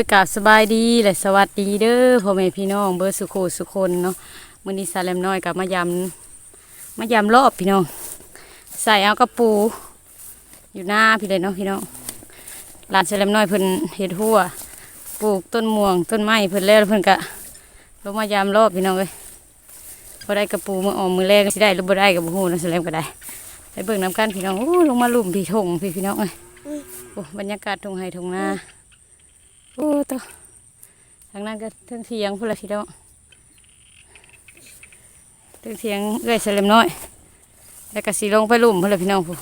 ยกราบสบายดีและสวัสดีเด้อพ่อแม่พี่น้องเบอร์สุโขสุคนเนาะมื้อนี้สาแลมน้อยกับมายำมายำรอบพี่น้อง ใส่เอากระปู อยู่หน้าพี่เลยเนาะพี่น้องหลานสาแลมน้อยเพิ่นเฮ็ดหัวปลูกต้นม่วงต้นไม้เพิ่นแล้วเพิ่นก็ลงมายำรอบพี่น้องเอ้ยบ่ได้กระปูมือออมมือแรกสิได้หรือบ่ได้ก็บ่ฮู้นะสาแลมก็ได้ไปเบิ่งน้ำกันพี่น้องโอ้ลงมาลุ่มพี่ทงพี่พี่น้องเอ้ยโอ้บรรยากาศทงไห้ทงนา อ้ตัวทางนั้นก็เทิงเทียงพุ่นละพี่น้องเทิงเทียงเอื้อยเสลมน้อย แล้วก็สีลงไปลุ่มพุ่นละพี่น้องพู้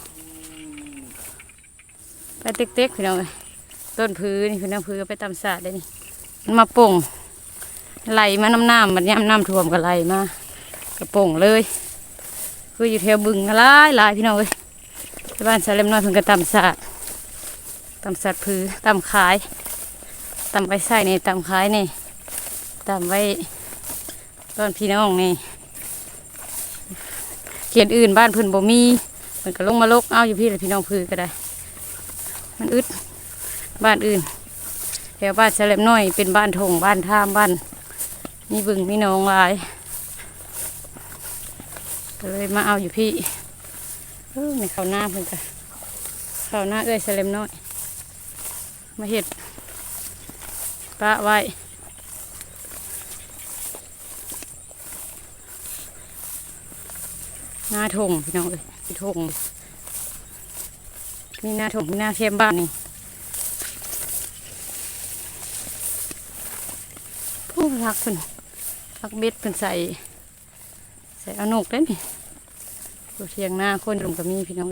ไปเต็กๆพี่น้องเอ้ยต้นพื้นนี่พี่น้องพื้นไปตำสาดได้นี่มันมาป่งไหลมาน้ำน้ำมันย่ำน้ำท่วมก็ไหลมากระป่งเลยคืออยู่แถวบึงหลายหลายพี่น้องเอ้ยที่บ้านเสลมน้อยเพิ่นก็ตำสาดตำสาดพื้นตำขาย ตำไว้ใส่นี่ตำขายนี่ตำไว้ต้นพี่น้องนี่เขียนอื่นบ้านพิ่นบ่มีเพิ่นก็ลงมาลกเอาอยู่พี่เลยพี่น้องพือก็ได้ มันอึดบ้านอื่นแถวบ้านเฉลมน้อยเป็นบ้านทงบ้านท่ามบ้านมีบึงมีหนองหลายก็เลยมาเอาอยู่พี่เออในเขาวหน้าเพิ่นก็เขาวหน้าเอ้ยเฉลมน้อย มาเห็ด ปะไว้หน้าถงพี่น้องเอ้ยพี่ถงนี่หน้าถงหน้าเข้มบ้านนี่ผู้รักเพิ่นรักเบ็ดเพิ่นใส่ใส่อนกได้นี่ดูเทียงหน้าคนลงกับมีพี่น้อง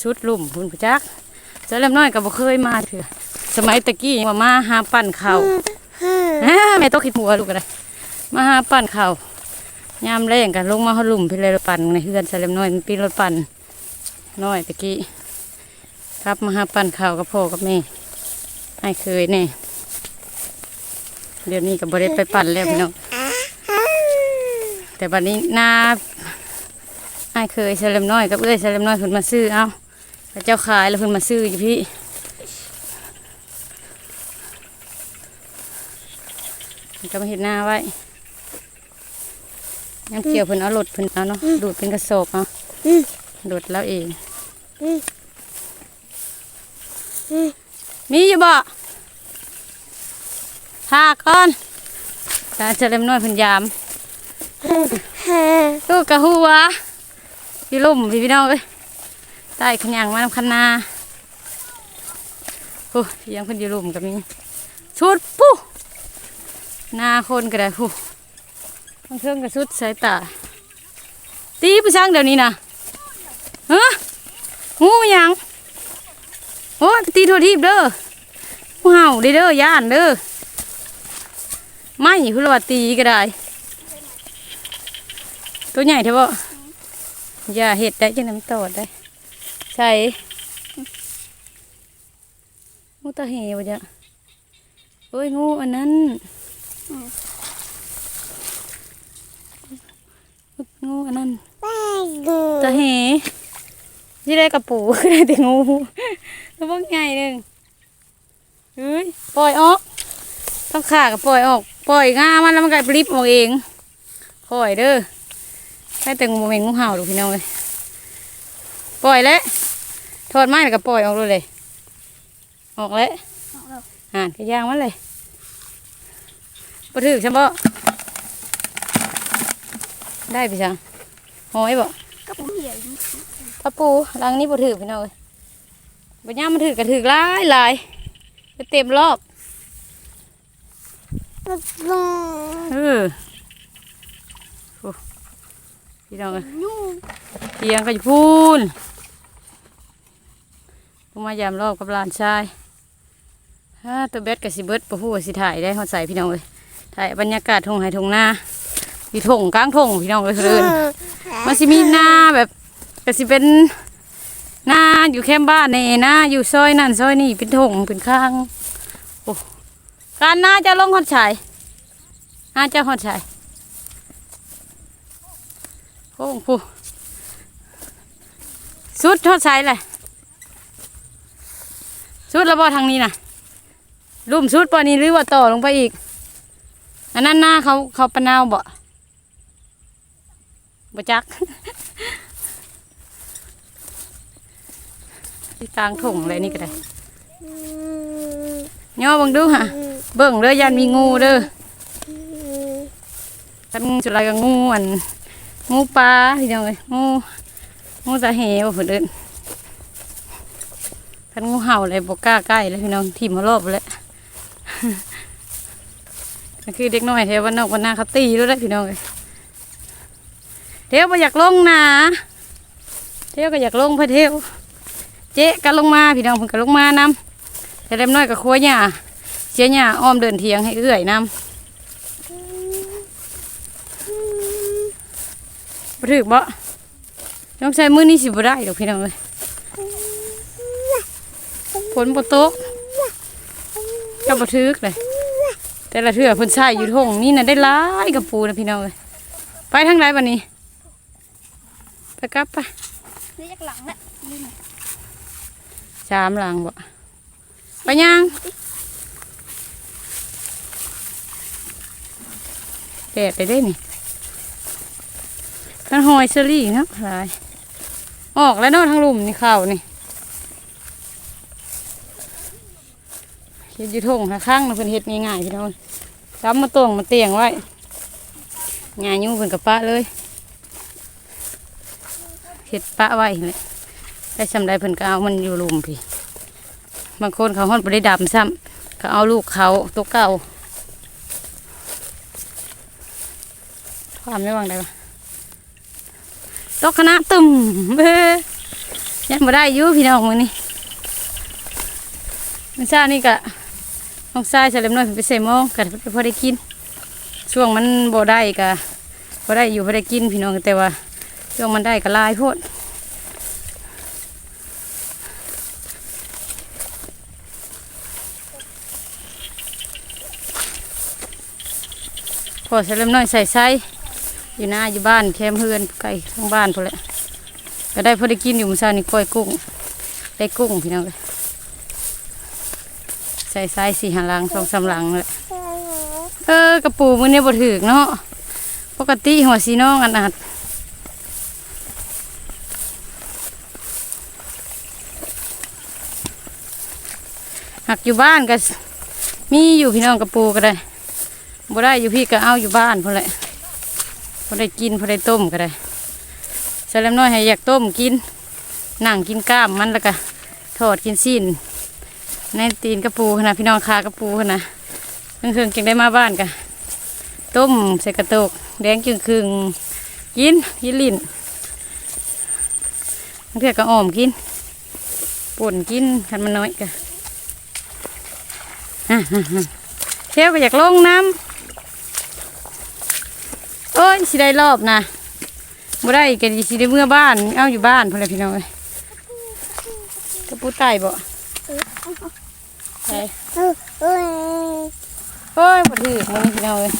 ชุดลุ่มพุ่นประจัก เจ้าเล่มน้อยก็บ่เคยมาเถอะสมัยตะกี้ว่ามาหาปั่นข้าวอ้าแม่ต้องคิดหัวลูกอะไรมาหาปั่นข้าวยามแรงกันลงมาเขาหลุมพี่เลยรถปั่นในเฮือนเจ้าเล่มน้อยมันปีรถปั่นน้อยตะกี้ครับมาหาปั่นข้าวกับพ่อกับแม่ไอ้เคยแน่เดี๋ยวนี้ก็บ่ได้ไปปั่นแล้วพี่น้องแต่บัดนี้หน้าไอ้เคยเจ้าเล่มน้อยกับเอ้ยเจ้าเล่มน้อยเพิ่นมาซื้อเอา พระเจ้าขายแล้วเพิ่นมาซื้ออยู่พี่มันก็มาเห็นหน้าไว้ยังเกี่ยวเพิ่นเอารถเพิ่นเอาเนาะดูดเป็นกระสอบเอาดูดแล้วเองมีอยู่บ่พาก่อนตาเจะเล่มน้อยเพิ่นยามลูกกะฮู้วะอยู่ลุ่มพี่พี่น้องเอ้ย ใต้ขยังมานำคันนาโอ้ยยังเพิ่นอยู่ลุ่มกับมีชุดปุ๊หน้าคนก็ได้ผู้บางเครื่องก็สุดสายตาตีผู้ช่างเดี๋ยวนี้นะเฮ้งูยังโอ้ตีโทษทีบเด้องูเห่าเด้อเด้อย่านเด้อไม่คือว่าตีก็ได้ ตัวใหญ่เถอะบ่อย่าเห็ดได้จะน้ำตอดได้ ใช่งูตาเหวจ้ะเอ้ยงูอันนั้นงูอันนั้นตาเหยี่ได้กระปูได้แต่งูตัวพวกใหญ่หนึ่งเฮ้ยปล่อยออกต้องขากับปล่อยออก ปล่อยง่ามันแล้วมันก็ริบออกเองปล่อยเด้อแค่แต่งูเมงงูเห่าดูพี่น้องเลย ปล่อยแล้วทอดไม้แล้วก็ปล่อยออกเลยเลยออกแล้วอ่านก็ย่างมันเลยปถือใช่ปะได้พี่ช่างหอยบ่กระปุกใหญ่กระปูรังนี้ปถือพี่น้องเอ้ยปัญญามมันถือกระถือหลายหลายจะเต็มรอบกระปุกเออโอ้พี่น้องเอ้ยยุ่ง เตียงก็อยู่พูนลงมายามรอบกับหลานชายฮ่าตัวเบ็ดกับสิเบิดปะพูดสิถ่ายได้เขาใส่พี่น้องเลยถ่ายบรรยากาศทงไห้ทงหน้าอยู่ทงกลางทงพี่น้องเลยเดินมันสิมีหน้าแบบก็สิเป็นหน้าอยู่แคมบ้านเน่หน้าอยู่ซอยนั่นซอยนี่เป็นทงเป็นข้างโอ้การหน้าจะลงหอดชายหน้าจะหอดชายโอ้โห สุดหอดชายเลยสุดแล้วบ่ทางนี้น่ะลุ่มสุดปอนี้หรือว่าต่อลงไปอีก อันนั้นหน้าเขาเขาปะนาวบ่บ่จักที่กลางถุงเลยนี่ก็ได้ย่อบิ่งดูฮะเบิ่งเด้อยันมีงูเด้อกันสุดไรก็งูอันงูปลาพี่น้องเอ้ยงู งูตาเหวเพิ่นอิ้นคันงูเห่าอะไรบ่กล้าใกล้เลยพี่น้องทิ่มมารอบเลยก็คือเด็กน้อยแถววันนอกวันนาเขาตีแล้วได้พี่น้องเอ้ยเที่ยวไปอยากลงนะเที่ยวก็อยากลงไปเที่ยวเจ๊ก็ลงมาพี่น้องเพิ่นก็ลงมานำแต่เล็มน้อยก็ครัวหญ้าเสียหญ้าอ้อมเดินเทียงให้เอื้อยนำบ่ถึกบ่ น้องใส่มือนี่สิบ่ได้ดอกพี่น้องเอ้ยฝนบ่ตกก็บ่ถึกเลยแต่ละเทื่อเพิ่นใช้อยู่ทงนี่น่ะได้หลายกับปูนะพี่น้องเอ้ยไปทางไหนบัดนี้ไปกลับไปนี่จากหลังน่ะสามหลังบ่ไปยังแดดไปได้นี่ท่านหอยเชอรี่เนาะหลาย ออกแล้วเนาะทางลุ่มนี่เข้าวนี่เฮ็ดอยู่ทงข้างนะเพิ่นเฮ็ดง่ายๆพี่น้องจับมาตวงมาเตียงไว้งานยุ่งเพิ่นกับปะเลยเฮ็ดปะไว้เลยได้สำได้เพิ่นก็เอามันอยู่ลุมพี่ บางคนเขาฮอดบ่ได้ดำซ้ำเขาเอาลูกเขาตัวเก่าความไม่วางได้ปะ ตกคณะตุ่มเบ้ยังบ่ได้อยู่พี่น้องมือนี้มื้อเช้านี่ก็น้องชายเฉลิมน้อยเพิ่นไปใส่ม้อก็พอได้กิน ช่วงมันบ่ได้ก็บ่ได้อยู่บ่ได้กินพี่น้องแต่ว่าช่วงมันได้ก็หลายโพดพอเฉลิมน้อยใส่ไส้ อยู่หน้าอยู่บ้านแคมเพื่อนไก่ทั้งบ้านพอแหละก็ได้พอได้กินอยู่มื้อเช้านี่ก้อยกุ้ง ได้กุ้งพี่น้องเลยใส่ไส้สี่หาลังสองสามลังเลยเออกระปูมือเนี่ยบ่ถึกเนาะปกติหัวสีน้องอันอัดหักอยู่บ้านก็มีอยู่พี่น้องกระปูก็ได้บ่ได้อยู่พี่ก็เอาอยู่บ้านพอแหละ พอได้กินพอได้ต้มก็ได้ใส่ล็มน้อยให้อยากต้มกินนั่งกินกล้ามมันแล้วก็ทอดกินสิ้นในตีนกระปูขนาดพี่น้องคากระปูขนาดเครื่องเครื่งๆจึงได้มาบ้านกันต้มใส่กระตกแดงจึงคึงกินกินลิ้นบางเทื่อก็อ้อมกินป่นกินคันมันน้อยกันเชฟก็อยากลงน้ำ โอ้ยสิได้รอบนะบ่ได้กันสิได้เมื่อบ้าน เอาอยู่บ้านพอแล้วพี่น้องเอ้ยกระปุ้ไตบ่ไปเออเออโอ้ยบ่ถือมันพี่น้องเอ้ย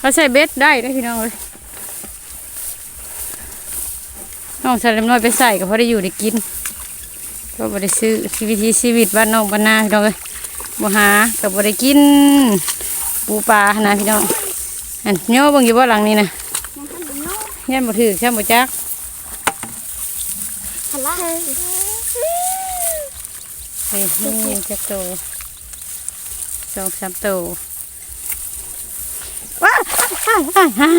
เราใส่เบ็ดได้ได้พี่น้องเอ้ยน้องใส่เล็มน้อยไปใส่ก็พอได้อยู่ได้กินก็บ่ได้ซื้อชีวิตชีวิตบ้านนอกบ้านนาพี่น้องเอ้ยบ่หาก็บ่ได้กินปูปลาหนนะพี่น้อง อันโย่เบิ่งอยู่บ่หลังนี้นะยังทำอยู่เนาะยันบ่ถือใช่บ่จักหันละเฮ้ยนี่จักโตสองสามโตว้าฮ่าฮ่าฮ่า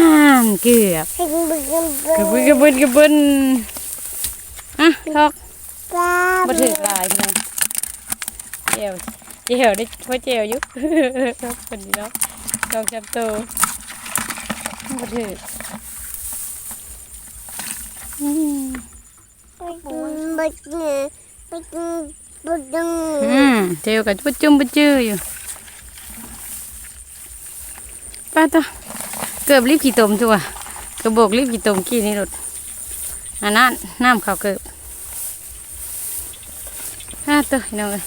เกือบให้บึ้งบึ้งบึ้งกระบุนกระบุนกระบุนอะทอกปลาบ่ถือหลายพี่น้องเจียวเจียวได้พอเจียวอยู่คนนี้เนาะสองสามโต บ่ถืออืมบึ้งบึ้งบึ้งบึ้งบึ้งบึ้งอืมเจียวกับปุดจุ่มปุดจื้ออยู่ป้าต่อเกือบรีบกี่ตมตัวกือบโบกรีบกี่ตมกี่นี่รถอันนั้นน้ำเขาเกือบอ่าตัวน้องเอ้ย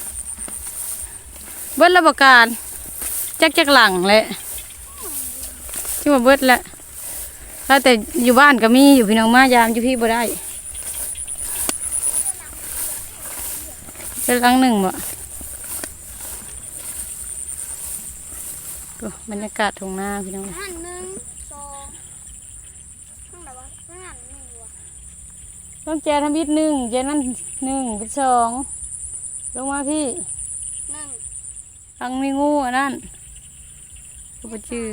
เบิดระบการจักจักหลังแหละที่ว่าเบิดแหละ ถ้าแต่อยู่บ้านก็มีอยู่พี่น้องมายามอยู่พี่บ่ได้เป็นลังหนึ่งบ่ดูบรรยากาศทงหน้าพี่น้องหันหนึ่งสองข้างไหนวะข้างหันหนึ่งวะต้องแจทำบิดหนึ่งเจนั่นหนึ่งเป็นสองลงมาพี่หนึ่งลังมีงูอันนั้นก็บ่จือ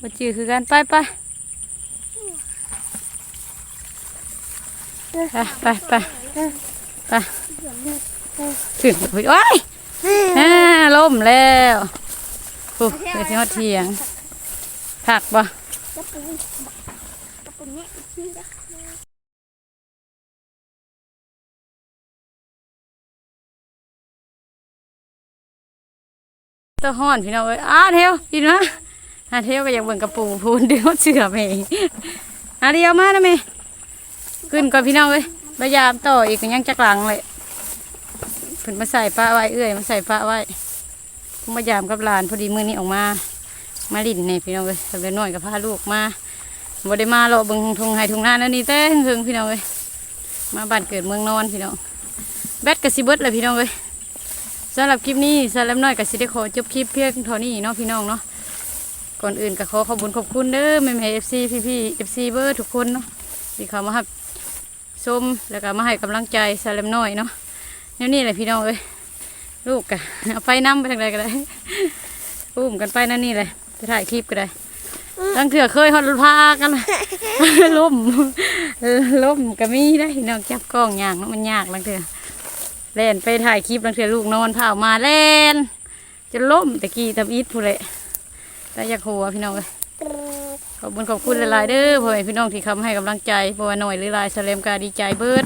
บ่จือคือกันไปไปไปไปไปถึงโอ้ยอ่าล่มแล้วโอ้ยไปที่ฮอดเทียงผักบ่กระปุกกระปุกเนี้ยที่จะห้อนพี่น้องเอ้ยอ้าเทวพี่นะ อาเทียวก็อยากเบิ่งกระปูพูนเดี๋ยวเชื่อแม่อาเดียวมานะแม่ขึ้นก่อนพี่น้องเอ้ยพยายามต่ออีกยังจักหลังเลยเพิ่นมาใส่ป้าไว้เอื้อยมาใส่ป้าไว้พยายามกับหลานพอดีมื้อนี้ออกมา มาลิ้นนี่พี่น้องเอ้ยทำเป็นน้อยกับพาลูกมาบ่ได้มาหรอกเบิ่งทงไห้ทงนานั่นนี่แต่หึงพี่น้องเอ้ยมาบ้านเกิดเมืองนอนพี่น้องแบตก็สิเบิดเลยพี่น้องเอ้ยสำหรับคลิปนี้สำหรับน้อยกับสิได้ขอจบคลิปเพียงเท่านี้เนาะพี่น้องเนาะ ก่อนอื่นก็ขอขอบคุณขอบคุณเด้อแม่แม่เอฟซีพี่พี่เอฟซีเบอร์ทุกคนเนาะที่เขามาหับชมแล้วก็มาให้กำลังใจสำหรับน้อยเนาะแนวนี้แหละพี่น้องเอ้ยลูกกะเอาไปน้ำไปทางใดก็ได้อุ้มกันไปนั่นนี่เลยจะถ่ายคลิปก็ได้ตั้งเถื่อเคยฮอดรถพากันล่มเออล่มก็มีได้น้องจับกล้องยากเนาะมันยากลังเถื่อเล่นไปถ่ายคลิปลังเทือลูกนอนเผามาเล่นจะล้มตะกี้ทำอีทพูดเลย แต่อยากหัวพี่น้องเลยขอบคุณขอบคุณหลายๆเด้อพ่อแม่พี่น้องที่คำให้กำลังใจเพราะว่าหน่อยหรือหลายแสลมกาดีใจเบิด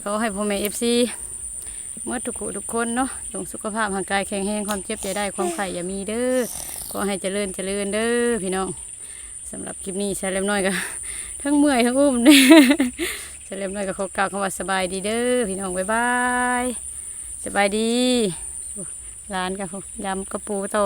เขาให้พ่อแม่เอฟซีเมื่อทุกคนทุกคนเนาะจงสุขภาพร่างกายแข็งแรงความเจ็บอย่าได้ความไข่อย่ามีเด้อขอให้เจริญเจริญเด้อพี่น้องสำหรับคลิปนี้แสลมน้อยก็ทั้งเมื่อยทั้งอุ้มเนี่ยเฉลิมเลยกับขอกล่าวคำว่าสบายดีเด้อพี่น้องบ๊ายบายสบายดีร้านกับยำกระปูโต